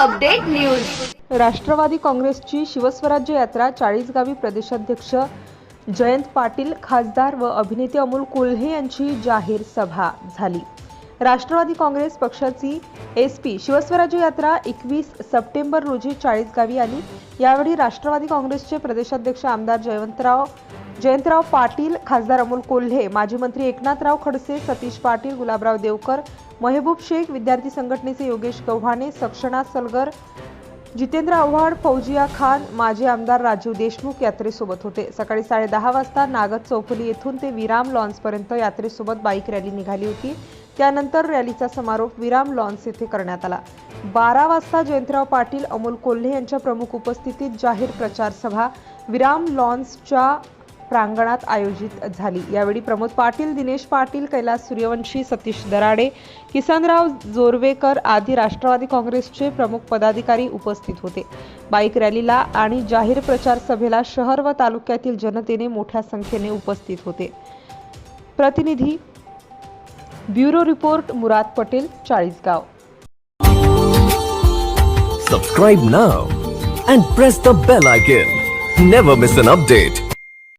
News. Rashtrawadi काँग्रेसची शिवस्वराज्य यात्रा चाळीसगावी प्रदेशाध्यक्ष जयंत पाटील खासदार व अभिनेते अमोल कोल्हे यांची जाहीर सभा झाली. राष्ट्रवादी काँग्रेस पक्षाची एस पी शिवस्वराज्य यात्रा एकवीस सप्टेंबर रोजी चाळीसगावी आली. यावेळी राष्ट्रवादी काँग्रेसचे प्रदेशाध्यक्ष आमदार जयवंतराव जयंतराव पाटील खासदार अमोल कोल्हे माजी मंत्री एकनाथराव खडसे सतीश पाटील गुलाबराव देवकर महबूब शेख विद्यार्थी संघटनेचे योगेश गव्हाणे सक्षणा सलगर जितेंद्र आव्हाड फौजिया खान माजी आमदार राजीव देशमुख यात्रेसोबत होते. सकाळी साडेदहा वाजता नागद चौफुली येथून ते विराम लॉन्सपर्यंत यात्रेसोबत बाईक रॅली निघाली होती. त्यानंतर रॅलीचा समारोप विराम लॉन्स येथे करण्यात आला. बारा वाजता जयंतराव पाटील अमोल कोल्हे यांच्या प्रमुख उपस्थितीत जाहीर प्रचार सभा विराम लॉन्सच्या प्रांगणात आयोजित झाली. यावेळी प्रमोद पाटील दिनेश पाटील कैलास सूर्यवंशी सतीश दराडे किसनराव जोरवेकर आदी राष्ट्रवादी काँग्रेसचे प्रमुख पदाधिकारी उपस्थित होते. बाईक रॅलीला आणि जाहीर प्रचार सभेला शहर व तालुक्यातील जनतेने मोठ्या संख्येने उपस्थित होते. प्रतिनिधी bureau report Murad Patel Chalisgaon. Subscribe now and press the bell icon never miss an update